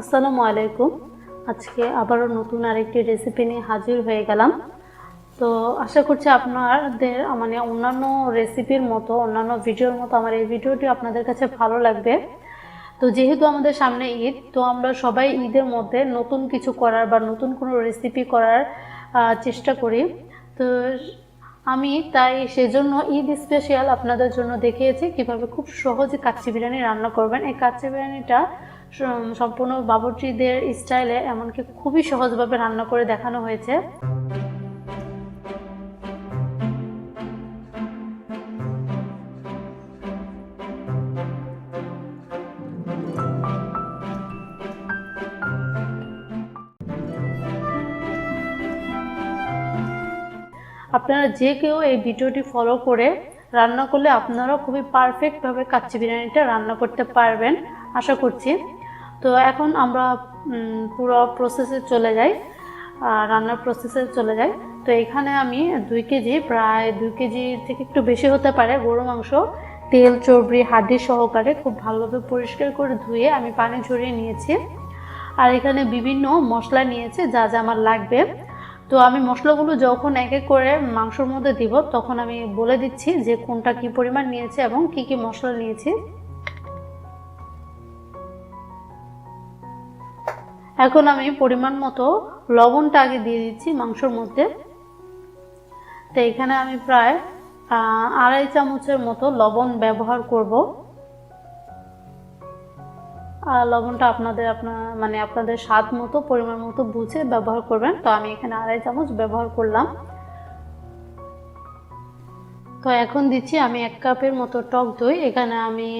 আসসালামু আলাইকুম। আজকে আবারও নতুন আরেকটি রেসিপি নিয়ে হাজির হয়ে গেলাম। তো আশা করছি আপনাদের মানে অন্যান্য রেসিপির মতো, অন্যান্য ভিডিওর মতো আমার এই ভিডিওটি আপনাদের কাছে ভালো লাগবে। তো যেহেতু আমাদের সামনে ঈদ, তো আমরা সবাই ঈদের মধ্যে নতুন কিছু করার বা নতুন কোনো রেসিপি করার চেষ্টা করি। তো আমি তাই সেজন্য ঈদ স্পেশাল আপনাদের জন্য দেখিয়েছি কীভাবে খুব সহজে কাচ্চি বিরিয়ানি রান্না করবেন। এই কাচ্চি বিরিয়ানিটা সম্পূর্ণ বাবুর্চিদের স্টাইলে এমনকি খুবই সহজভাবে রান্না করে দেখানো হয়েছে। আপনারা যে কেউ এই ভিডিওটি ফলো করে রান্না করলে আপনারাও খুবই পারফেক্টভাবে কাচ্চি বিরিয়ানিটা রান্না করতে পারবেন। আশা করছি তো এখন আমরা পুরো প্রসেসে চলে যাই রান্নার প্রসেসে চলে যাই। তো এখানে আমি দুই কেজি, প্রায় দুই কেজি থেকে একটু বেশি হতে পারে গরু মাংস, তেল, চর্বি, হাড্ডি সহকারে খুব ভালোভাবে পরিষ্কার করে ধুয়ে আমি পানি ঝরিয়ে নিয়েছি। আর এখানে বিভিন্ন মশলা নিয়েছি, যা যা আমার লাগবে। তো আমি মশলাগুলো যখন এক এক করে মাংসর মধ্যে দিব, তখন আমি বলে দিচ্ছি যে কোনটা কি পরিমাণ নিয়েছে এবং কি কি মশলা নিয়েছি। এখন আমি পরিমাণ মতো লবণটা আগে দিয়ে দিচ্ছি মাংসর মধ্যে। তো এখানে আমি প্রায় আড়াই চামচের মতো লবণ ব্যবহার করব। আর লবণটা আপনাদের আপনার মানে আপনাদের স্বাদ মতো, পরিমাণ মতো বুঝে ব্যবহার করবেন। তো আমি এখানে আড়াই চামচ ব্যবহার করলাম। তো এখন দিচ্ছি আমি এক কাপের মতো টক দই। এখানে আমি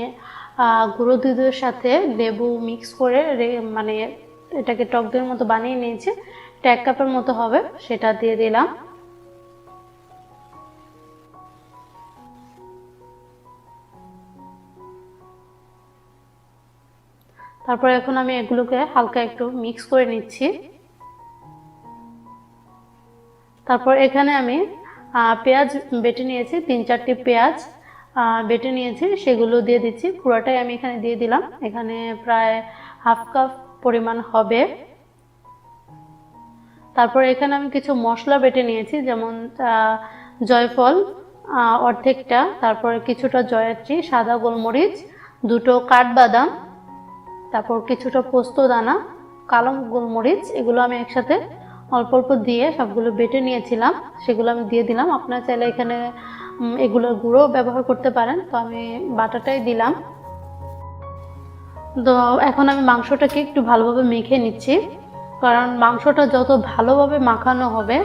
গুঁড়ো দুধের সাথে লেবু মিক্স করে মানে এটাকে টক দইয়ের মতো বানিয়ে নিয়েছি। এটা এক কাপের মতো হবে, সেটা দিয়ে দিলাম। তারপর এখন আমি এগুলোকে হালকা একটু মিক্স করে নিচ্ছি। তারপর এখানে আমি পেঁয়াজ বেটে নিয়েছি, তিন চারটি পেঁয়াজ বেটে নিয়েছি, সেগুলো দিয়ে দিচ্ছি। পুরোটাই আমি এখানে দিয়ে দিলাম। এখানে প্রায় হাফ কাপ পরিমাণ হবে। তারপর এখানে আমি কিছু মশলা বেটে নিয়েছি, যেমন জয়ফল অর্ধেকটা, তারপর কিছুটা জয়াত্রী, সাদা গোলমরিচ, দুটো কাঠবাদাম, তারপর কিছুটা পোস্ত দানা, কালো গোলমরিচ, এগুলো আমি একসাথে অল্প অল্প দিয়ে সবগুলো বেটে নিয়েছিলাম, সেগুলো আমি দিয়ে দিলাম। আপনারা চাইলে এখানে এগুলোর গুঁড়ো ব্যবহার করতে পারেন। তো আমি বাটাটাই দিলাম। তো এখন আমি মাংসটাকে একটু ভালোভাবে মেখে নিচ্ছি। কারণ মাংসটা যত ভালোভাবে মাখানো হবে,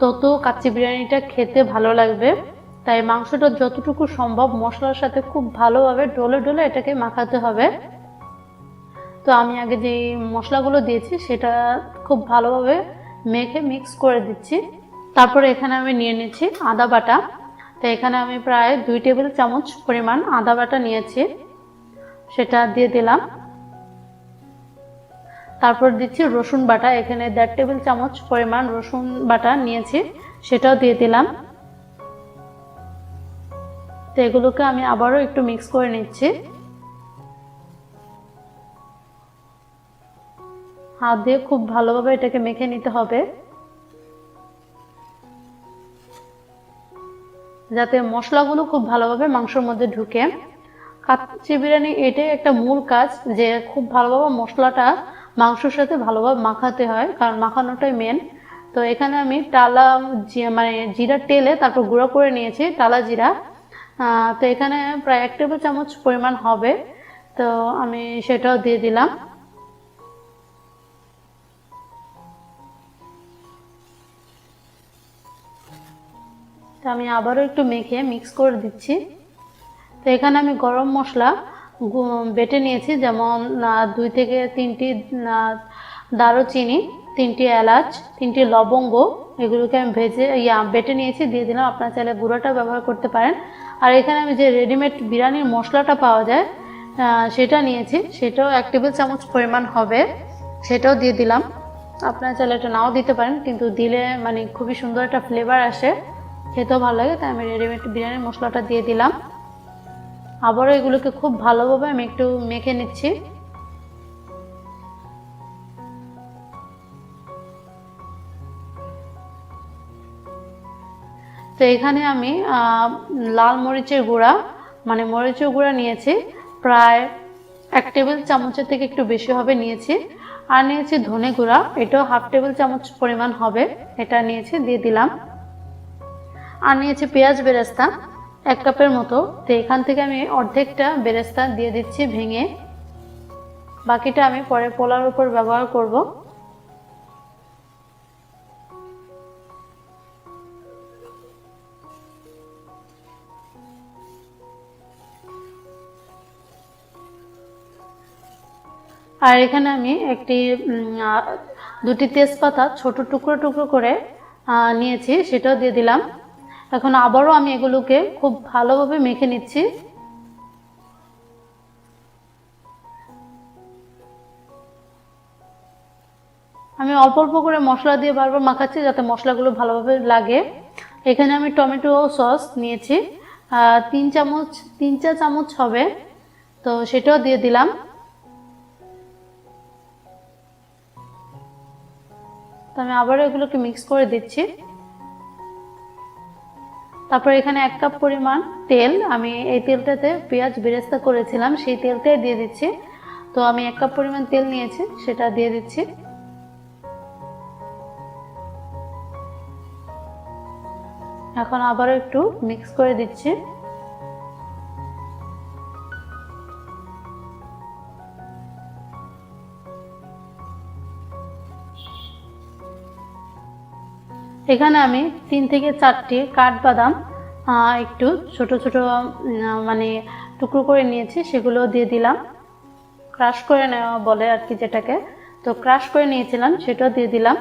তত কাচ্চি বিরিয়ানিটা খেতে ভালো লাগবে। তাই মাংসটা যতটুকু সম্ভব মশলার সাথে খুব ভালোভাবে ডলে ডলে এটাকে মাখাতে হবে। তো আমি আগে যে মশলাগুলো দিয়েছি, সেটা খুব ভালোভাবে মেখে মিক্স করে দিচ্ছি। তারপরে এখানে আমি নিয়ে নিচ্ছি আদা বাটা। তো এখানে আমি প্রায় দুই টেবিল চামচ পরিমাণ আদা বাটা নিয়েছি। সেটা দিয়ে দিলাম। তারপর দিচ্ছি রসুন বাটা। এখানে দেড় টেবিল চামচ পরিমাণ রসুন বাটা নিয়েছি, সেটাও দিয়ে দিলাম। তো এগুলোকে আমি আবারও একটু মিক্স করে নিচ্ছি। হাত দিয়ে খুব ভালোভাবে এটাকে মেখে নিতে হবে। যাতে মশলাগুলো খুব ভালোভাবে মাংসের মধ্যে ঢুকে। কাচ্চি বিরিয়ানি এটাই একটা মূল কাজ, যে খুব ভালোভাবে মশলাটা মাংসের সাথে ভালোভাবে মাখাতে হয়, কারণ মাখানোটাই মেন তো এখানে আমি টালা মানে জিরা তেলে তারপর গুঁড়ো করে নিয়েছি, টালা জিরা। তো এখানে প্রায় এক টেবিল চামচ পরিমাণ হবে, তো আমি সেটাও দিয়ে দিলাম। তো আমি আবারও একটু মেখে মিক্স করে দিচ্ছি। তো এখানে আমি গরম মশলা বেটে নিয়েছি, যেমন দুই থেকে তিনটি দারুচিনি, তিনটি এলাচ, তিনটি লবঙ্গ, এগুলোকে আমি ভেজে, ইয়া, বেটে নিয়েছি, দিয়ে দিলাম। আপনার চাইলে গুঁড়োটা ব্যবহার করতে পারেন। আর এখানে আমি যে রেডিমেড বিরিয়ানির মশলাটা পাওয়া যায় সেটা নিয়েছি। সেটাও এক টেবিল চামচ পরিমাণ হবে, সেটাও দিয়ে দিলাম। আপনার চাইলে এটা নাও দিতে পারেন, কিন্তু দিলে মানে খুবই সুন্দর একটা ফ্লেভার আসে। খেতেও ভালো লাগে, তাই আমি রেডিমেড বিরিয়ানির মশলাটা দিয়ে দিলাম। আবারও এগুলোকে খুব ভালোভাবে আমি একটু মেখে নিচ্ছি। তো এখানে আমি লাল মরিচের গুঁড়া মানে মরিচের গুঁড়া নিয়েছি, প্রায় এক টেবিল চামচের থেকে একটু বেশি হবে নিয়েছি। আর নিয়েছি ধনে গুঁড়া, এটাও হাফ টেবিল চামচ পরিমাণ হবে, এটা নিয়েছি, দিয়ে দিলাম। আর নিয়েছি পেঁয়াজ বেরেস্তা এক কাপের মতো। তো এখান থেকে আমি অর্ধেকটা বেরেস্তা দিয়ে দিচ্ছি ভেঙে। বাকিটা আমি পরে পোলার উপর ব্যবহার করব। আর এখানে আমি একটি দুটি তেজপাতা ছোট টুকরো টুকরো করে নিয়েছি, সেটাও দিয়ে দিলাম। এখন আবারও আমি এগুলোকে খুব ভালোভাবে মেখে নিচ্ছি। আমি অল্প অল্প করে মশলা দিয়ে বারবার মাখাচ্ছি যাতে মশলাগুলো ভালোভাবে লাগে। এখানে আমি টমেটো সস নিয়েছি। তিন চামচ, তিন চা চামচ হবে। তো সেটাও দিয়ে দিলাম। তো আমি আবারও এগুলোকে মিক্স করে দিচ্ছি। তারপর এখানে এক কাপ পরিমাণ তেল। আমি এই তেলটাতে পেঁয়াজ বেরেস্তা করেছিলাম, সেই তেলটাই দিয়ে দিচ্ছি। তো আমি এক কাপ পরিমাণ তেল নিয়েছি, সেটা দিয়ে দিচ্ছি। এখন আবারও একটু মিক্স করে দিচ্ছি। এখানে আমি তিন থেকে চারটি কাঠবাদাম একটু ছোট ছোট মানে টুকরো করে নিয়েছি, সেগুলো দিয়ে দিলাম। ক্রাশ করে নেওয়া বলে আর কি যেটাকে। তো ক্রাশ করে নিয়েছিলাম, সেটাও দিয়ে দিলাম।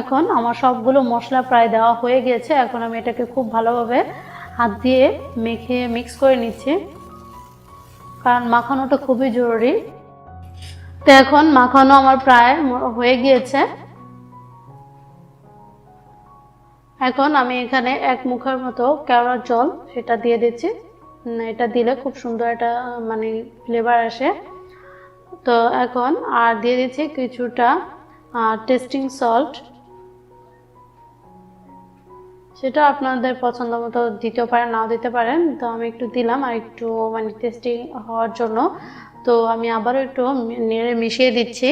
এখন আমার সবগুলো মশলা প্রায় দেওয়া হয়ে গিয়েছে, এখন আমি এটাকে খুব ভালোভাবে হাত দিয়ে মেখে মিক্স করে নিচ্ছি, কারণ মাখানোটা খুবই জরুরি। তো এখন মাখানো আমার প্রায় হয়ে গিয়েছে। এখন আমি এখানে এক মুখের মতো কেওড়ার জল সেটা দিয়ে দিচ্ছি। এটা দিলে খুব সুন্দর একটা মানে ফ্লেভার আসে। তো এখন আর দিয়ে দিচ্ছি কিছুটা টেস্টিং সল্ট সেটা আপনাদের পছন্দ মতো দিতেও পারেন, নাও দিতে পারেন। তো আমি একটু দিলাম আর একটু মানে টেস্টিং হওয়ার জন্য। তো আমি আবারও একটু নেড়ে মিশিয়ে দিচ্ছি।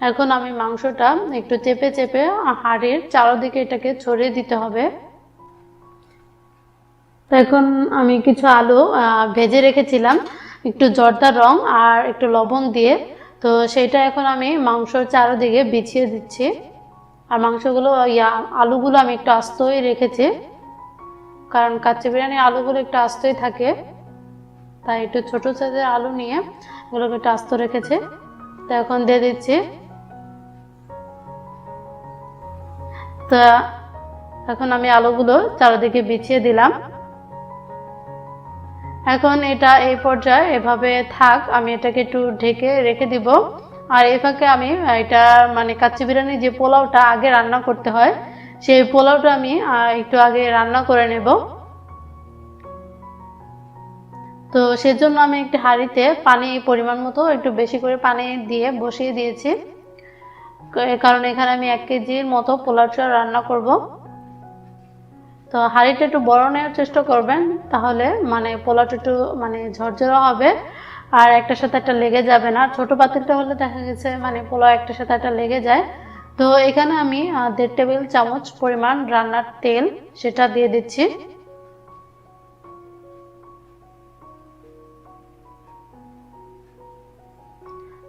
এখন আমি মাংসটা একটু চেপে চেপে হাড়ের চারোদিকে এটাকে ছড়িয়ে দিতে হবে। এখন আমি কিছু আলু ভেজে রেখেছিলাম, একটু জর্দার রং আর একটু লবণ দিয়ে। তো সেটা এখন আমি মাংসর চারোদিকে বিছিয়ে দিচ্ছি। আর মাংসগুলো ইয়া আলুগুলো আমি একটু আস্তই রেখেছি, কারণ কাচ্চি বিরিয়ানি আলুগুলো একটু আস্তই থাকে। তাই একটু ছোটো সাইজের আলু নিয়ে এগুলোকে একটু আস্ত রেখেছি। তো এখন দিয়ে দিচ্ছি। তা এখন আমি আলুগুলো চারিদিকে বিছিয়ে দিলাম। এখন এটা এই পর্যায়ে এভাবে থাক, আমি এটাকে একটু ঢেকে রেখে দিব। আর এই ফাঁকে আমি এটা মানে কাচ্চি বিরিয়ানি যে পোলাওটা আগে রান্না করতে হয়, সেই পোলাওটা আমি একটু আগে রান্না করে নেব। তো সেজন্য আমি একটি হাঁড়িতে পানি পরিমাণ মতো একটু বেশি করে পানি দিয়ে বসিয়ে দিয়েছি। কারণ এখানে আমি এক কেজির মতো পোলাও চাল রান্না করব। তো হাঁড়িটা একটু বড় নেওয়ার চেষ্টা করবেন, তাহলে মানে পোলাওটা একটু মানে ঝরঝরা হবে, আর একটার সাথে একটা লেগে যাবে না। ছোট পাতিলটা হলে দেখা গেছে মানে পোলাও একটার সাথে একটা লেগে যায়। তো এখানে আমি দেড় টেবিল চামচ পরিমাণ রান্নার তেল সেটা দিয়ে দিচ্ছি।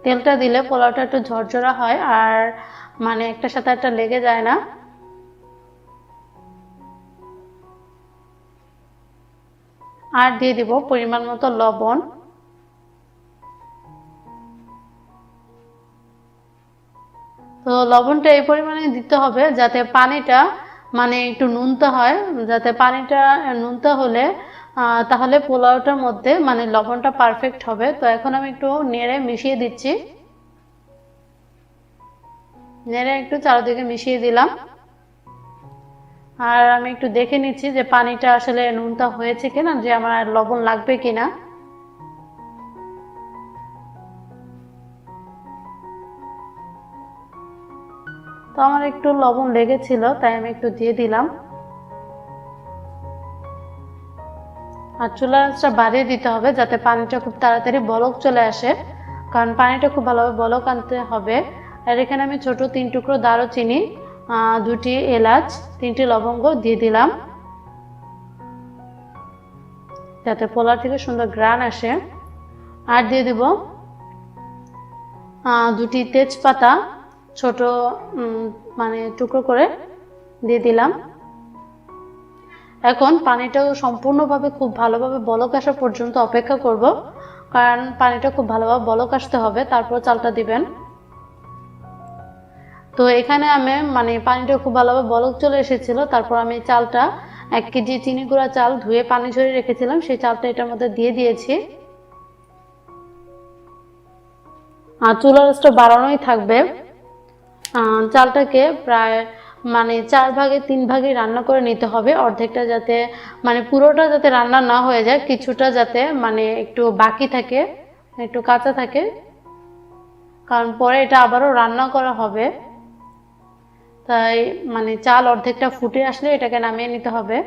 তেলটা দিলে পোলাওটা একটু ঝরঝরা হয় আর মানে একটা সাথে একটা লেগে যায় না। আর দিয়ে দিব পরিমাণ মতো লবণ। তো লবণটা এই পরিমাণে দিতে হবে যাতে পানিটা মানে একটু নুনতে হয়, যাতে পানিটা নুনতে হলে তাহলে পোলাওটার মধ্যে মানে লবণটা পারফেক্ট হবে। তো এখন আমি একটু নেড়ে মিশিয়ে দিচ্ছি। নেড়ে একটু চারিদিকে মিশিয়ে দিলাম। আর আমি একটু দেখে নিচ্ছি যে পানিটা আসলে নুনটা হয়েছে কিনা, যে আমার লবণ লাগবে কিনা। তো আমার একটু লবণ লেগেছিল, তাই আমি একটু দিয়ে দিলাম। আর চুলার আঁচটা বাড়িয়ে দিতে হবে যাতে পানিটা খুব তাড়াতাড়ি বলক চলে আসে। কারণ পানিটা খুব ভালোভাবে বলক আনতে হবে। আর এখানে আমি ছোট তিন টুকরো দারুচিনি দুটি এলাচ, তিনটি লবঙ্গ দিয়ে দিলাম। যাতে পোলার থেকে সুন্দর গ্রান আসে। আর দিয়ে দিব দুটি তেজপাতা, ছোট মানে টুকরো করে দিয়ে দিলাম। এখন পানিটাও সম্পূর্ণভাবে খুব ভালোভাবে বলক আসা পর্যন্ত অপেক্ষা করব। কারণ পানিটা খুব ভালোভাবে বলক আসতে হবে, তারপর চালটা দিবেন। তো এখানে আমি মানে পানিটা খুব ভালোভাবে বলক চলে এসেছিল, তারপর আমি চালটা, এক কেজি চিনি গুঁড়া চাল ধুয়ে পানি ঝরিয়ে রেখেছিলাম, সেই চালটা এটার মধ্যে দিয়ে দিয়েছি। আর চুলার আঁচটা বাড়ানোই থাকবে। চালটাকে প্রায় মানে চার ভাগে, তিন ভাগে রান্না করে নিতে হবে। অর্ধেকটা যাতে মানে পুরোটা যাতে রান্না না হয়ে যায়, কিছুটা যাতে মানে একটু বাকি থাকে, একটু কাঁচা থাকে। কারণ পরে এটা আবারও রান্না করা হবে। তাই মানে চাল অর্ধেকটা ফুটে আসলে এটাকে নামিয়ে নিতে হবে।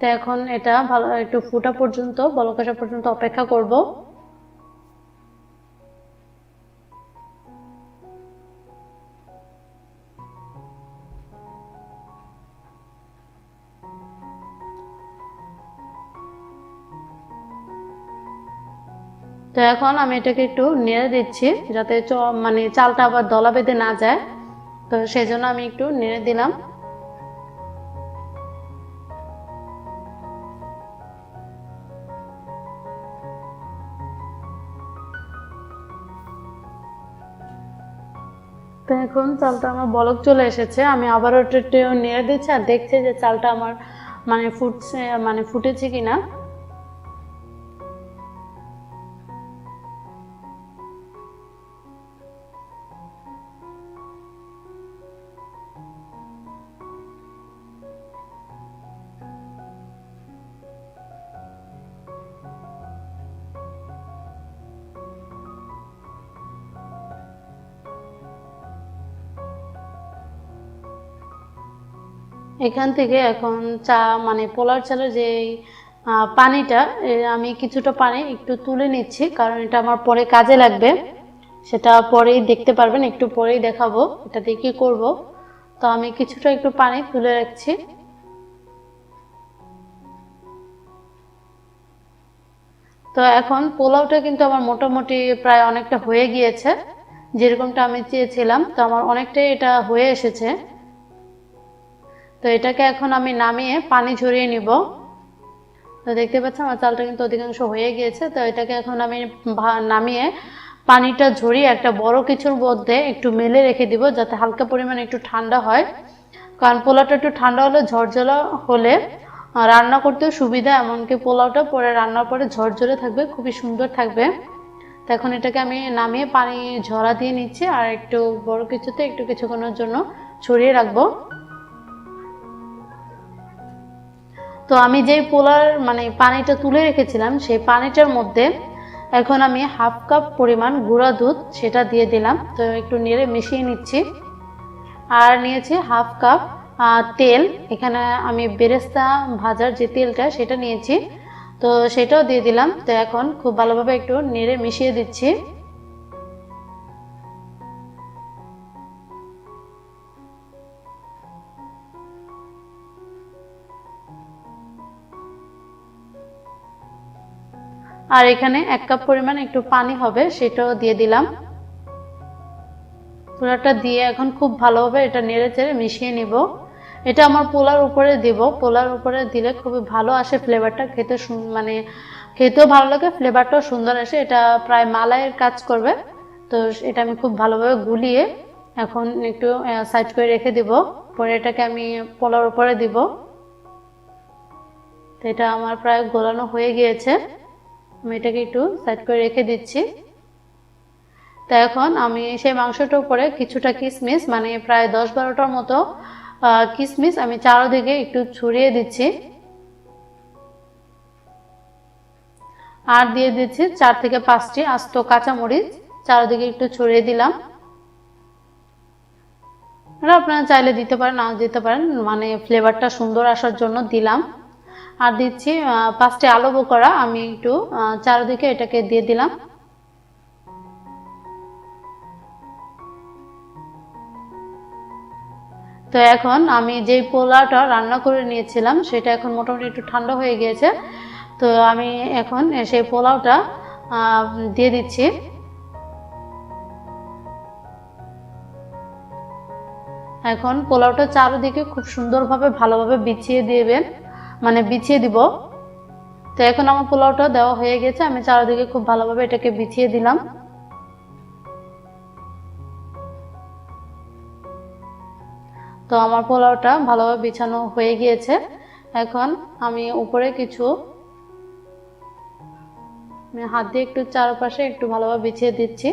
তো এখন এটা ভালো, একটু ফুটা পর্যন্ত, বলক আসা পর্যন্ত অপেক্ষা করব। তো এখন আমি এটাকে একটু নেড়ে দিচ্ছি যাতে মানে চালটা আবার দলা বেঁধে না যায়। তো সেই জন্য আমি একটু নেড়ে দিলাম। তো এখন চালটা আমার বলক চলে এসেছে। আমি আবারও একটু নেড়ে দিচ্ছি আর দেখছি যে চালটা আমার মানে ফুটছে মানে ফুটেছে কিনা। এখান থেকে এখন চা মানে পোলার চালের যে পানিটা আমি কিছুটা পানি একটু তুলে নিচ্ছি, কারণ এটা আমার পরে কাজে লাগবে। সেটা পরেই দেখতে পারবেন, একটু পরেই দেখাবো, এটা দিয়ে কি করব। তো আমি কিছুটা একটু পানি তুলে রাখছি। তো এখন পোলাওটা কিন্তু আমার মোটামুটি প্রায় অনেকটা হয়ে গিয়েছে, যেরকমটা আমি চেয়েছিলাম। তো আমার অনেকটাই এটা হয়ে এসেছে। তো এটাকে এখন আমি নামিয়ে পানি ঝরিয়ে নিব। তো দেখতে পাচ্ছেন আমার চালটা কিন্তু অধিকাংশ হয়ে গিয়েছে। তো এটাকে এখন আমি নামিয়ে পানিটা ঝরিয়ে একটা বড় কিছুর মধ্যে একটু মেলে রেখে দিব যাতে হালকা পরিমাণে একটু ঠান্ডা হয়। কারণ পোলাওটা একটু ঠান্ডা হলে ঝরঝরা হলে রান্না করতেও সুবিধা, এমনকি পোলাওটা পরে রান্নার পরে ঝরঝরে থাকবে, খুবই সুন্দর থাকবে। তো এখন এটাকে আমি নামিয়ে পানি ঝরা দিয়ে নিচ্ছি আর একটু বড় কিছুতে একটু কিছুক্ষণের জন্য ছড়িয়ে রাখব। তো আমি যে পোলার মানে পানিটা তুলে রেখেছিলাম, সেই পানিটার মধ্যে এখন আমি হাফ কাপ পরিমাণ গুঁড়া দুধ সেটা দিয়ে দিলাম। তো একটু নেড়ে মিশিয়ে নিচ্ছি। আর নিয়েছি হাফ কাপ তেল। এখানে আমি বেরেস্তা ভাজার যে তেলটা সেটা নিয়েছি। তো সেটাও দিয়ে দিলাম। তো এখন খুব ভালোভাবে একটু নেড়ে মিশিয়ে দিচ্ছি। আর এখানে এক কাপ পরিমাণ একটু পানি হবে, সেটাও দিয়ে দিলাম। পোলাটা দিয়ে এখন খুব ভালোভাবে এটা নেড়ে চেড়ে মিশিয়ে নিব। এটা আমার পোলার উপরে দিব। পোলার উপরে দিলে খুবই ভালো আসে ফ্লেভারটা খেতে মানে খেতেও ভালো লাগে ফ্লেভারটাও সুন্দর আসে। এটা প্রায় মালাইয়ের কাজ করবে। তো এটা আমি খুব ভালোভাবে গুলিয়ে এখন একটু সাইড করে রেখে দিব। পরে এটাকে আমি পোলার উপরে দিব। তো এটা আমার প্রায় গোলানো হয়ে গিয়েছে। আমি এটাকে একটু সাইড করে রেখে দিচ্ছি। তো এখন আমি সেই মাংসটার উপরে কিছুটা কিশমিশ মানে প্রায় দশ বারোটার মতো কিশমিশ আমি চারোদিকে একটু ছড়িয়ে দিচ্ছি। আর দিয়ে দিচ্ছি চার থেকে পাঁচটি আস্ত কাঁচামরিচ, চারিদিকে একটু ছড়িয়ে দিলাম। আপনারা চাইলে দিতে পারেন, নাও দিতে পারেন মানে ফ্লেভারটা সুন্দর আসার জন্য দিলাম। আর দিচ্ছি পাঁচটি আলো বোকরা, আমি একটু চারিদিকে এটাকে দিয়ে দিলাম। তো এখন আমি যে পোলাওটা রান্না করে নিয়েছিলাম, সেটা এখন মোটামুটি একটু ঠান্ডা হয়ে গিয়েছে। তো আমি এখন সেই পোলাওটা দিয়ে দিচ্ছি। এখন পোলাওটা চারিদিকে খুব সুন্দরভাবে, ভালোভাবে বিছিয়ে দিবেন। মানে বিছিয়ে দিব। তো এখন আমার পোলাওটা দেওয়া হয়ে গেছে, আমি চারিদিকে খুব ভালোভাবে এটাকে বিছিয়ে দিলাম। তো আমার পোলাওটা ভালোভাবে বিছানো হয়ে গিয়েছে। এখন আমি উপরে কিছু হাত দিয়ে একটু চারপাশে একটু ভালোভাবে বিছিয়ে দিচ্ছি।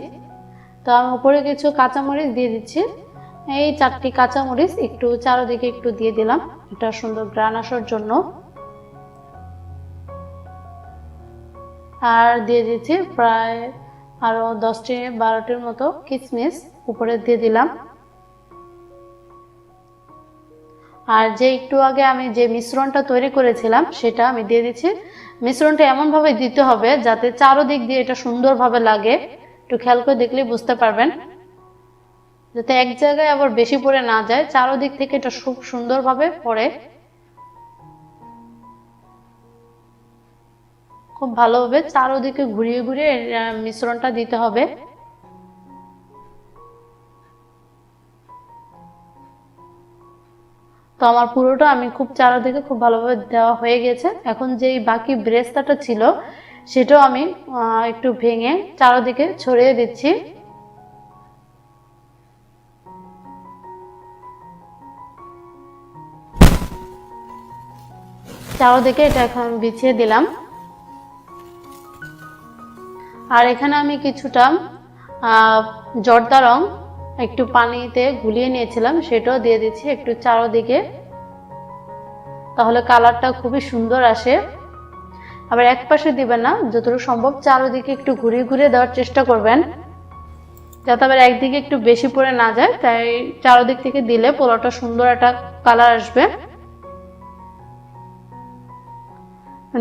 তো আমি উপরে কিছু কাঁচামরিচ দিয়ে দিচ্ছি। এই চারটি কাঁচামরিচ একটু চারদিকে একটু দিয়ে দিলাম। এটা সুন্দর গ্রান আসার জন্য। আর দিয়ে দিচ্ছি প্রায় আরও দশটি বারোটির মতো কিশমিশ উপরে দিয়ে দিলাম। আর যে একটু আগে আমি যে মিশ্রণটা তৈরি করেছিলাম, সেটা আমি দিয়ে দিচ্ছি। মিশ্রণটা এমনভাবে দিতে হবে যাতে চারোদিক দিয়ে এটা সুন্দরভাবে লাগে। একটু খেয়াল করে দেখলেই বুঝতে পারবেন। যাতে এক জায়গায় আবার বেশি পড়ে না যায়, চারোদিক থেকে এটা খুব সুন্দরভাবে পড়ে। খুব ভালোভাবে চারোদিকে ঘুরিয়ে ঘুরিয়ে মিশ্রণটা দিতে হবে। তো আমার পুরোটা আমি খুব চারোদিকে খুব ভালোভাবে দেওয়া হয়ে গেছে। এখন যেই বাকি ব্রেস্তাটা ছিল, সেটাও আমি একটু ভেঙে চারোদিকে ছড়িয়ে দিচ্ছি। চারোদিকে এটা এখন বিছিয়ে দিলাম। আর এখানে আমি কিছুটা জর্দা রং একটু পানিতে গুলিয়ে নিয়েছিলাম, সেটাও দিয়ে দিচ্ছি একটু চারোদিকে। তাহলে কালারটা খুবই সুন্দর আসে। আবার এক পাশে দিবেন না, যতটুকু সম্ভব চারোদিকে একটু ঘুরিয়ে ঘুরিয়ে দেওয়ার চেষ্টা করবেন। যাতে আবার একদিকে একটু বেশি পরে না যায়, তাই চারোদিক থেকে দিলে পোলাওটা সুন্দর একটা কালার আসবে।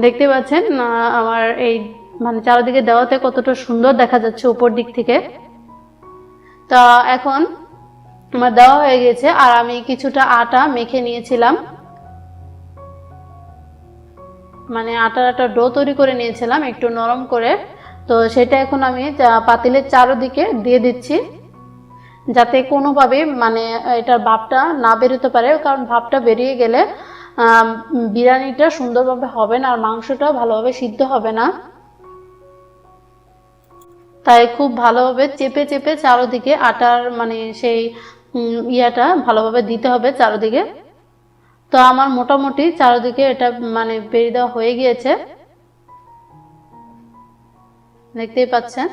দেখতে পাচ্ছেন আমার এই মানে চারিদিকে দেওয়াতে কতটা সুন্দর দেখা যাচ্ছে উপর দিক থেকে। তা এখন আমার দেওয়া হয়ে গেছে, আর আমি কিছুটা আটা মেখে নিয়েছিলাম। মানে আটার একটা ডো তৈরি করে নিয়েছিলাম একটু নরম করে। তো সেটা এখন আমি পাতিলের চারোদিকে দিয়ে দিচ্ছি, যাতে কোনোভাবে মানে এটার ভাবটা না বেরোতে পারে, কারণ ভাবটা বেরিয়ে গেলে বিরিয়ানিটা সুন্দরভাবে হবে না আর মাংসটাও ভালোভাবে সিদ্ধ হবে না। তাই খুব ভালোভাবে চেপে চেপে চারোদিকে আটার মানে সেই ইয়াটা ভালোভাবে দিতে হবে চারোদিকে। তো আমার মোটামুটি চারোদিকে এটা মানে বেরিয়ে দেওয়া হয়ে গিয়েছে। দেখতেই পাচ্ছেন।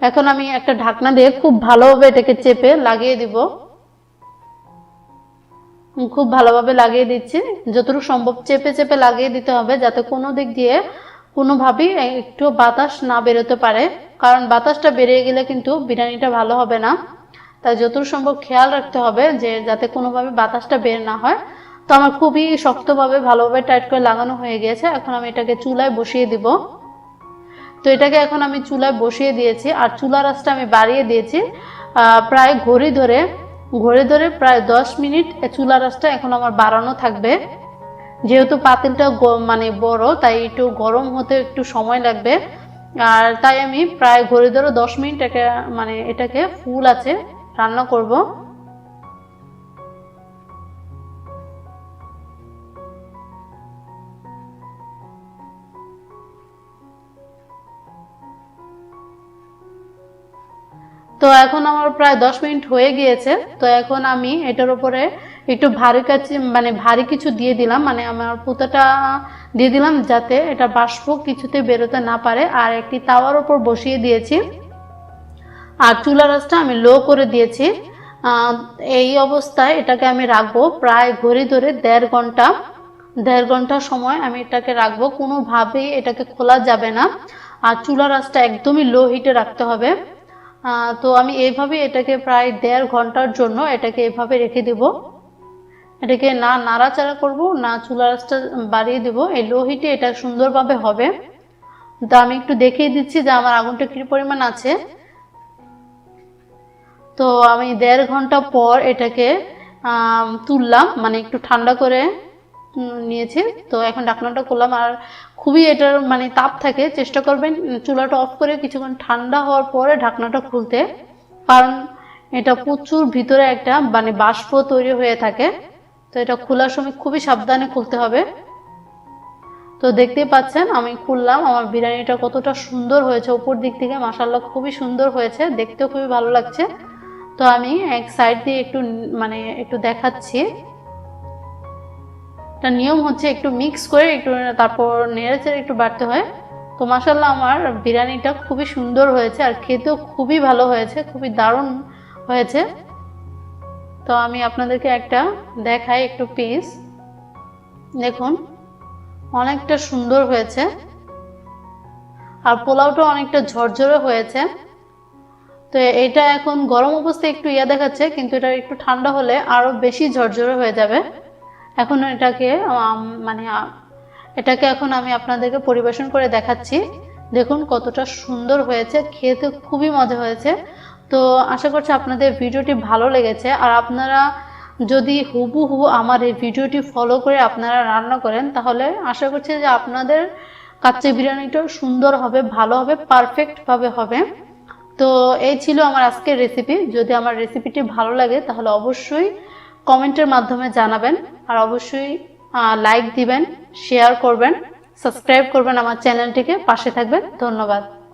এখন আমি একটা ঢাকনা দিয়ে খুব ভালোভাবে এটাকে চেপে লাগিয়ে দিব। খুব ভালোভাবে লাগিয়ে দিচ্ছি। যতটুকু সম্ভব চেপে চেপে লাগিয়ে দিতে হবে যাতে কোনো দিক দিয়ে কোনোভাবেই একটু বাতাস না বেরোতে পারে, কারণ বাতাসটা বেরিয়ে গেলে কিন্তু বিরিয়ানিটা ভালো হবে না। তাই যতটুকু সম্ভব খেয়াল রাখতে হবে যে যাতে কোনোভাবে বাতাসটা বের না হয়। তো আমার খুবই শক্তভাবে ভালোভাবে টাইট করে লাগানো হয়ে গিয়েছে। এখন আমি এটাকে চুলায় বসিয়ে দিব। তো এটাকে এখন আমি চুলায় বসিয়ে দিয়েছি আর চুলা রাসটা আমি বাড়িয়ে দিয়েছি প্রায় ঘড়ি ধরে। ঘড়ি ধরে প্রায় দশ মিনিট চুলা রাসটা এখন আমার বাড়ানো থাকবে। যেহেতু পাতিলটা মানে বড়, তাই একটু গরম হতে একটু সময় লাগবে। আর তাই আমি প্রায় ঘড়ি ধরে দশ মিনিট একে মানে এটাকে ফুল আছে, রান্না করব। তো এখন আমার প্রায় দশ মিনিট হয়ে গিয়েছে। তো এখন আমি এটার উপরে একটু ভারী কাছে মানে ভারী কিছু দিয়ে দিলাম মানে আমার পুঁতাটা দিয়ে দিলাম যাতে এটা বাষ্প কিছুতে বেরোতে না পারে। আর একটি তাওয়ার উপর বসিয়ে দিয়েছি। আর চুলা রাসটা আমি লো করে দিয়েছি। এই অবস্থায় এটাকে আমি রাখব প্রায় ঘড়ি ধরে দেড় ঘণ্টা। দেড় ঘণ্টা সময় আমি এটাকে রাখব। কোনোভাবেই এটাকে খোলা যাবে না। আর চুলা আঁচটা একদমই লো হিটে রাখতে হবে। তো আমি এইভাবে এটাকে প্রায় দেড় ঘণ্টার জন্য এটাকে এভাবে রেখে দেব। এটাকে না নাড়াচাড়া করব, না চুলার আঁচটা বাড়িয়ে দেব। এই লো হিটে এটা সুন্দরভাবে হবে। তো আমি একটু দেখিয়ে দিচ্ছি যে আমার আগুনটা কী পরিমাণ আছে। তো আমি দেড় ঘণ্টা পর এটাকে তুললাম মানে একটু ঠান্ডা করে নিয়েছি। তো এখন ঢাকনাটা করলাম আর খুবই এটার মানে তাপ থাকে। চেষ্টা করবেন চুলাটা অফ করে কিছুক্ষণ ঠান্ডা হওয়ার পরে ঢাকনাটা খুলতে। কারণ এটা প্রচুর ভিতরে একটা মানে বাষ্প তৈরি হয়ে থাকে। তো এটা খোলার সময় খুবই সাবধানে খুলতে হবে। তো দেখতেই পাচ্ছেন, আমি খুললাম, আমার বিরিয়ানিটা কতটা সুন্দর হয়েছে। উপর দিক থেকে মাসাল্লাহ খুবই সুন্দর হয়েছে, দেখতেও খুবই ভালো লাগছে। তো আমি এক সাইড দিয়ে একটু মানে একটু দেখাচ্ছি। এটা নিয়ম হচ্ছে একটু মিক্স করে একটু তারপর নেড়ে চেড়ে একটু বাড়তে হয়। তো মাসাল্লাহ আমার বিরিয়ানিটা খুবই সুন্দর হয়েছে আর খেতেও খুবই ভালো হয়েছে, খুবই দারুণ হয়েছে। তো আমি আপনাদেরকে একটা দেখাই একটু পিস দেখুন, অনেকটা সুন্দর হয়েছে। আর পোলাওটা অনেকটা ঝরঝরে হয়েছে। তো এটা এখন গরম অবস্থায় একটু ইয়া দেখাচ্ছে, কিন্তু এটা একটু ঠান্ডা হলে আরও বেশি ঝরঝরে হয়ে যাবে। এখন এটাকে মানে এটাকে এখন আমি আপনাদেরকে পরিবেশন করে দেখাচ্ছি। দেখুন কতটা সুন্দর হয়েছে, খেতে খুবই মজা হয়েছে। তো আশা করছি আপনাদের ভিডিওটি ভালো লেগেছে। আর আপনারা যদি হুবহু আমার এই ভিডিওটি ফলো করে আপনারা রান্না করেন, তাহলে আশা করছি যে আপনাদের কাচ্চি বিরিয়ানিটাও সুন্দর হবে, ভালো হবে পারফেক্টভাবে হবে। তো এই ছিল আমার আজকের রেসিপি যদি আমার রেসিপিটি ভালো লাগে, তাহলে অবশ্যই কমেন্টের মাধ্যমে জানাবেন। আর অবশ্যই লাইক দিবেন শেয়ার করবেন সাবস্ক্রাইব করবেন আমার চ্যানেলটিকে পাশে থাকবেন। ধন্যবাদ।